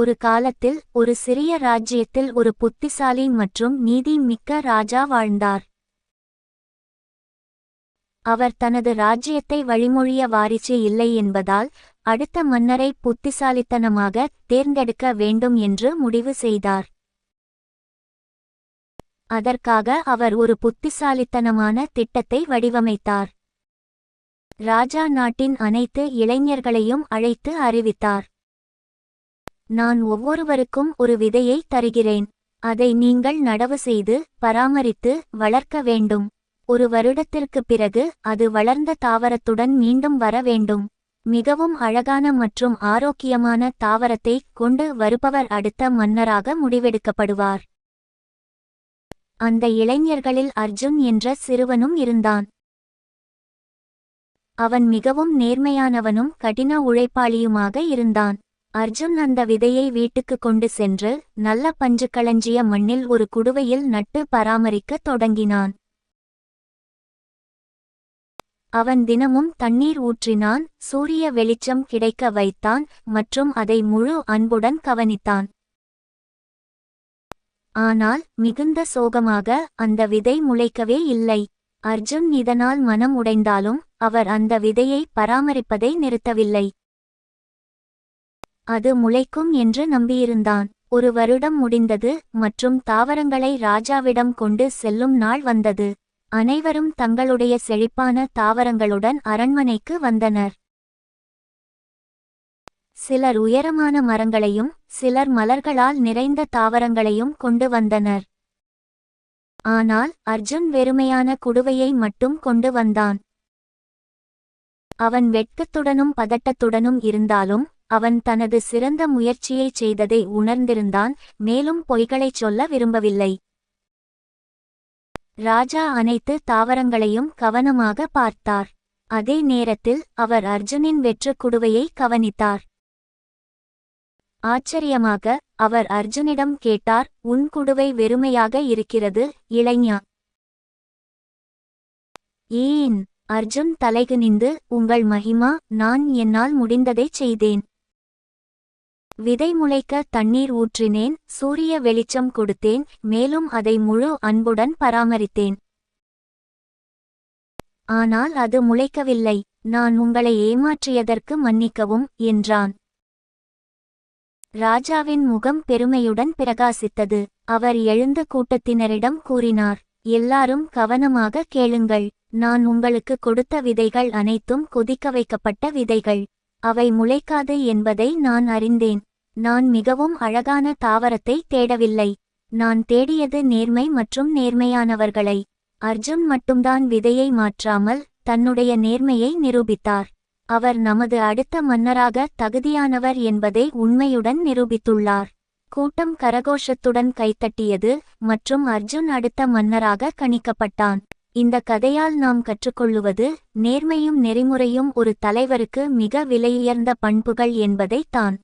ஒரு காலத்தில் ஒரு சிறிய ராஜ்யத்தில் ஒரு புத்திசாலி மற்றும் நீதி மிக்க ராஜா வாழ்ந்தார். அவர் தனது ராஜ்யத்தை வழிமொழிய வாரிசு இல்லை என்பதால் அடுத்த மன்னரை புத்திசாலித்தனமாக தேர்ந்தெடுக்க வேண்டும் என்று முடிவு செய்தார். அதற்காக அவர் ஒரு புத்திசாலித்தனமான திட்டத்தை வடிவமைத்தார். ராஜா நாட்டின் அனைத்து இளைஞர்களையும் அழைத்து அறிவித்தார். நான் ஒவ்வொருவருக்கும் ஒரு விதையை தருகிறேன். அதை நீங்கள் நடவு செய்து பராமரித்து வளர்க்க வேண்டும். ஒரு வருடத்திற்குப் பிறகு அது வளர்ந்த தாவரத்துடன் மீண்டும் வர வேண்டும். மிகவும் அழகான மற்றும் ஆரோக்கியமான தாவரத்தை கொண்டு வருபவர் அடுத்த மன்னராக முடிவெடுக்கப்படுவார். அந்த இளைஞர்களில் அர்ஜுன் என்ற சிறுவனும் இருந்தான். அவன் மிகவும் நேர்மையானவனும் கடின உழைப்பாளியுமாக இருந்தான். அர்ஜுன் அந்த விதையை வீட்டுக்கு கொண்டு சென்று நல்ல பஞ்சு களஞ்சிய மண்ணில் ஒரு குடுவையில் நட்டு பராமரிக்கத் தொடங்கினான். அவன் தினமும் தண்ணீர் ஊற்றினான் சூரிய வெளிச்சம் கிடைக்க வைத்தான் மற்றும் அதை முழு அன்புடன் கவனித்தான். ஆனால் மிகுந்த சோகமாக அந்த விதை முளைக்கவே இல்லை. அர்ஜுன் இதனால் மனம் உடைந்தாலும் அவர் அந்த விதையை பராமரிப்பதை நிறுத்தவில்லை. அது முளைக்கும் என்று நம்பியிருந்தான். ஒரு வருடம் முடிந்தது மற்றும் தாவரங்களை ராஜாவிடம் கொண்டு செல்லும் நாள் வந்தது. அனைவரும் தங்களுடைய செழிப்பான தாவரங்களுடன் அரண்மனைக்கு வந்தனர். சிலர் உயரமான மரங்களையும் சிலர் மலர்களால் நிறைந்த தாவரங்களையும் கொண்டு வந்தனர். ஆனால் அர்ஜுன் வெறுமையான குடுவையை மட்டும் கொண்டு வந்தான். அவன் வெட்கத்துடனும் பதட்டத்துடனும் இருந்தாலும் அவன் தனது சிறந்த முயற்சியைச் செய்ததை உணர்ந்திருந்தான் மேலும் பொய்களைச் சொல்ல விரும்பவில்லை. ராஜா அனைத்து தாவரங்களையும் கவனமாக பார்த்தார். அதே நேரத்தில் அவர் அர்ஜுனின் வெற்று குடுவையை கவனித்தார். ஆச்சரியமாக அவர் அர்ஜுனிடம் கேட்டார் உன் குடுவை வெறுமையாக இருக்கிறது இளைஞா. ஏன் அர்ஜுன் தலைகுனிந்து உங்கள் மகிமா நான் என்னால் முடிந்ததைச் செய்தேன். விதை முளைக்க தண்ணீர் ஊற்றினேன் சூரிய வெளிச்சம் கொடுத்தேன் மேலும் அதை முழு அன்புடன் பராமரித்தேன். ஆனால் அது முளைக்கவில்லை நான் உங்களை ஏமாற்றியதற்கு மன்னிக்கவும் என்றான். ராஜாவின் முகம் பெருமையுடன் பிரகாசித்தது அவர் எழுந்த கூட்டத்தினரிடம் கூறினார் எல்லாரும் கவனமாக கேளுங்கள் நான் உங்களுக்கு கொடுத்த விதைகள் அனைத்தும் கொதிக்க வைக்கப்பட்ட விதைகள் அவை முளைக்காது என்பதை நான் அறிந்தேன். நான் மிகவும் அழகான தாவரத்தை தேடவில்லை. நான் தேடியது நேர்மை மற்றும் நேர்மையானவர்களை. அர்ஜுன் மட்டும்தான் விதையை மாற்றாமல் தன்னுடைய நேர்மையை நிரூபித்தார். அவர் நமது அடுத்த மன்னராக தகுதியானவர் என்பதை உண்மையுடன் நிரூபித்துள்ளார். கூட்டம் கரகோஷத்துடன் கைத்தட்டியது மற்றும் அர்ஜுன் அடுத்த மன்னராக கணிக்கப்பட்டான். இந்த கதையால் நாம் கற்றுக்கொள்ளுவது நேர்மையும் நெறிமுறையும் ஒரு தலைவருக்கு மிக விலையுயர்ந்த பண்புகள் என்பதைத்தான்.